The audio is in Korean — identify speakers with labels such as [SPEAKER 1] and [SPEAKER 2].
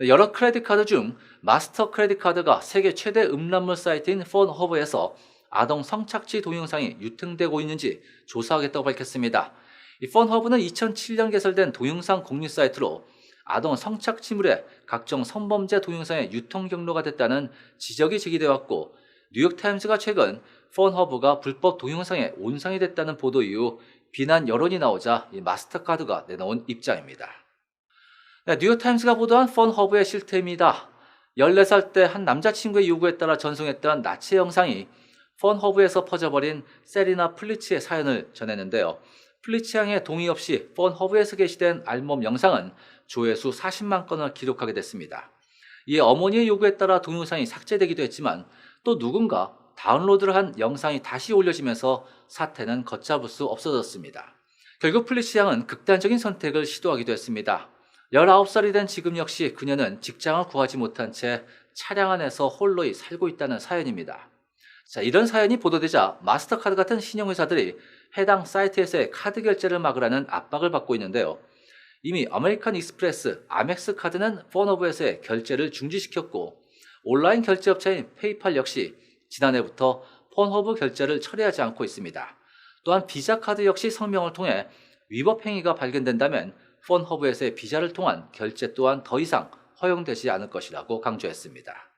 [SPEAKER 1] 네, 여러 크레딧 카드 중 마스터 크레딧 카드가 세계 최대 음란물 사이트인 폰허브에서 아동 성착취 동영상이 유통되고 있는지 조사하겠다고 밝혔습니다. 이 폰허브는 2007년 개설된 동영상 공유 사이트로 아동 성착취물의 각종 성범죄 동영상의 유통 경로가 됐다는 지적이 제기되어 왔고 뉴욕타임스가 최근 폰허브가 불법 동영상의 온상이 됐다는 보도 이후 비난 여론이 나오자 이 마스터카드가 내놓은 입장입니다. 네, 뉴욕타임스가 보도한 폰허브의 실태입니다. 14살 때 한 남자친구의 요구에 따라 전송했던 나치 영상이 폰허브에서 퍼져버린 세리나 플리치의 사연을 전했는데요. 플리치 양의 동의 없이 폰허브에서 게시된 알몸 영상은 조회수 40만 건을 기록하게 됐습니다. 이에 어머니의 요구에 따라 동영상이 삭제되기도 했지만 또 누군가 다운로드를 한 영상이 다시 올려지면서 사태는 걷잡을 수 없어졌습니다. 결국 플리치 양은 극단적인 선택을 시도하기도 했습니다. 19살이 된 지금 역시 그녀는 직장을 구하지 못한 채 차량 안에서 홀로이 살고 있다는 사연입니다. 자, 이런 사연이 보도되자 마스터카드 같은 신용회사들이 해당 사이트에서의 카드 결제를 막으라는 압박을 받고 있는데요. 이미 아메리칸 익스프레스, 아멕스 카드는 폰오브에서의 결제를 중지시켰고 온라인 결제 업체인 페이팔 역시 지난해부터 폰허브 결제를 처리하지 않고 있습니다. 또한 비자 카드 역시 성명을 통해 위법 행위가 발견된다면 폰허브에서의 비자를 통한 결제 또한 더 이상 허용되지 않을 것이라고 강조했습니다.